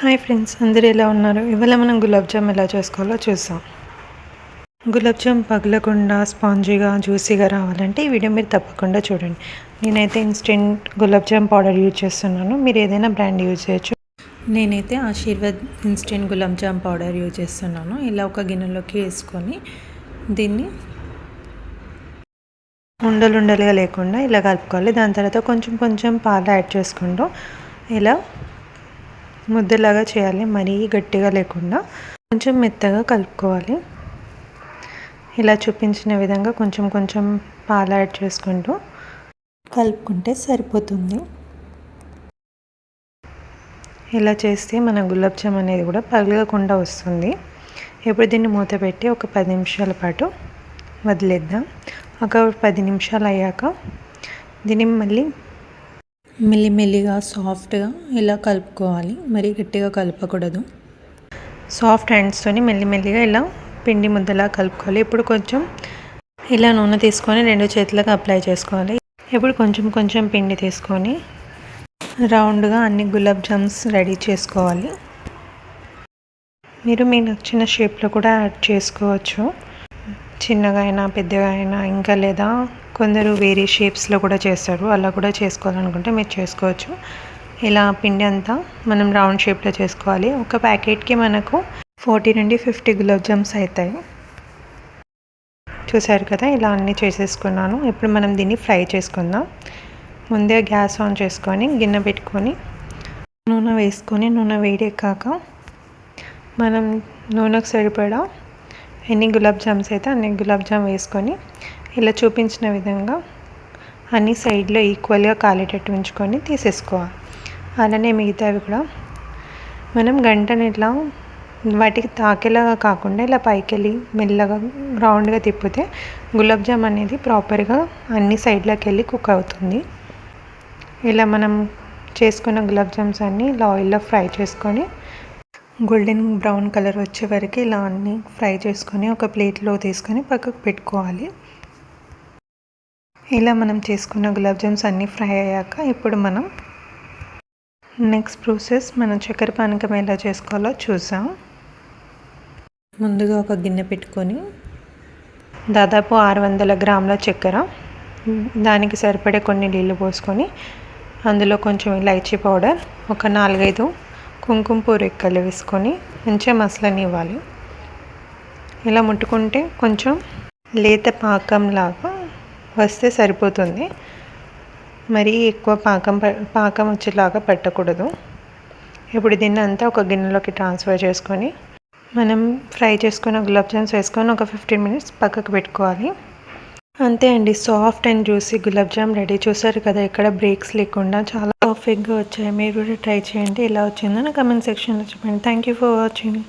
Hi friends అందరూ ఎలా ఉన్నారు? ఇవాళ మనం గులాబ్ జామ్ ఎలా చేసుకోవాలో చూసాం గులాబ్ జామ్ పగలకుండా స్పాంజీగా జ్యూసీగా రావాలంటే ఈ వీడియో మీరు తప్పకుండా చూడండి. నేనైతే instant gulab jamun powder use చేస్తున్నాను. మీరు ఏదైనా బ్రాండ్ యూజ్ చేయొచ్చు. నేనైతే Aashirvaad instant gulab jamun powder use చేస్తున్నాను. ఇలా ఒక గిన్నెలోకి వేసుకొని దీన్ని ఉండలు ఉండలుగా లేకుండా ఇలా కలుపుకోవాలి. దాని తర్వాత కొంచెం కొంచెం పాలు యాడ్ చేసుకుంటూ ఇలా ముద్దలాగా చేయాలి మరీ గట్టిగా లేకుండా. కొంచెం మెత్తగా కలుపుకోవాలి. ఇలా చూపించిన విధంగా కొంచెం కొంచెం పాలు యాడ్ చేసుకుంటూ కలుపుకుంటే సరిపోతుంది. ఇలా చేస్తే మన గులాబ్ జామ్ అనేది కూడా పగలకుండా వస్తుంది. ఇప్పుడు దీన్ని మూత పెట్టి ఒక పది నిమిషాల పాటు వదిలేద్దాం. ఒక పది నిమిషాలు అయ్యాక దీన్ని మళ్ళీ మెల్లిమెల్లిగా సాఫ్ట్గా ఇలా కలుపుకోవాలి. మరీ గట్టిగా కలపకూడదు. సాఫ్ట్ హ్యాండ్స్తోని మెల్లిమెల్లిగా ఇలా పిండి ముద్దలా కలుపుకోవాలి. ఇప్పుడు కొంచెం ఇలా నూనె తీసుకొని రెండు చేతులకు అప్లై చేసుకోవాలి. ఇప్పుడు కొంచెం కొంచెం పిండి తీసుకొని రౌండ్గా అన్ని గులాబ్ జామ్స్ రెడీ చేసుకోవాలి. మీరు మీ నచ్చిన షేప్లో కూడా యాడ్ చేసుకోవచ్చు. చిన్నగా అయినా పెద్దగా అయినా ఇంకా లేదా కొందరు వేరే షేప్స్లో కూడా చేస్తారు. అలా కూడా చేసుకోవాలనుకుంటే మీరు చేసుకోవచ్చు. ఇలా పిండి అంతా మనం రౌండ్ షేప్లో చేసుకోవాలి. ఒక ప్యాకెట్కి మనకు ఫార్టీ నుండి ఫిఫ్టీ గులాబ్ జామ్స్ అవుతాయి చూసారు కదా ఇలా అన్నీ చేసేసుకున్నాను. ఇప్పుడు మనం దీన్ని ఫ్రై చేసుకుందాం. ముందే గ్యాస్ ఆన్ చేసుకొని గిన్నె పెట్టుకొని నూనె వేసుకొని నూనె వేడెక్కాక మనం నూనెకు సరిపడా ఎన్ని గులాబ్ జామ్స్ అయితే అన్ని గులాబ్ జామ్ వేసుకొని ఇలా చూపించిన విధంగా అన్ని సైడ్లో ఈక్వల్గా కాలేటట్టు ఉంచుకొని తీసేసుకోవాలి. అలానే మిగతావి కూడా. మనం గంటని ఇట్లా వాటికి తాకేలాగా కాకుండా ఇలా పైకి వెళ్ళి మెల్లగా రౌండ్గా తిప్పితే గులాబ్ జామ్ అనేది ప్రాపర్గా అన్ని సైడ్లోకి వెళ్ళి కుక్ అవుతుంది. ఇలా మనం చేసుకున్న గులాబ్ జామ్స్ అన్నీ ఇలా ఆయిల్లో ఫ్రై చేసుకొని గోల్డెన్ బ్రౌన్ కలర్ వచ్చే వరకు ఇలా అన్నీ ఫ్రై చేసుకొని ఒక ప్లేట్లో తీసుకొని పక్కకు పెట్టుకోవాలి. ఇలా మనం చేసుకున్న గులాబ్ జామ్స్ అన్నీ ఫ్రై అయ్యాక ఇప్పుడు మనం నెక్స్ట్ ప్రాసెస్ మనం చక్కెర పానకం ఎలా చేసుకోవాలో చూసాం ముందుగా ఒక గిన్నె పెట్టుకొని దాదాపు ఆరు వందల గ్రాముల చక్కెర దానికి సరిపడే కొన్ని నీళ్ళు పోసుకొని అందులో కొంచెం ఇలాచీ పౌడర్ ఒక నాలుగైదు కుంకుమ పూరెక్కలు వేసుకొని మంచిగా మసలనివ్వాలి. ఇలా ముట్టుకుంటే కొంచెం లేత పాకంలాగా వస్తే సరిపోతుంది. మరీ ఎక్కువ పాకం పాకం వచ్చేలాగా పెట్టకూడదు. ఇప్పుడు దీన్ని అంతా ఒక గిన్నెలోకి ట్రాన్స్ఫర్ చేసుకొని మనం ఫ్రై చేసుకున్న గులాబ్ జామ్స్ వేసుకొని ఒక ఫిఫ్టీన్ మినిట్స్ పక్కకు పెట్టుకోవాలి. అంతే అండి soft and juicy gulab jamun ready. చూసారు కదా ఎక్కడ బ్రేక్స్ లేకుండా చాలా పర్ఫెక్ట్గా వచ్చాయి. మీరు కూడా ట్రై చేయండి ఎలా వచ్చిందో నా కమెంట్ సెక్షన్లో చెప్పండి. Thank you for watching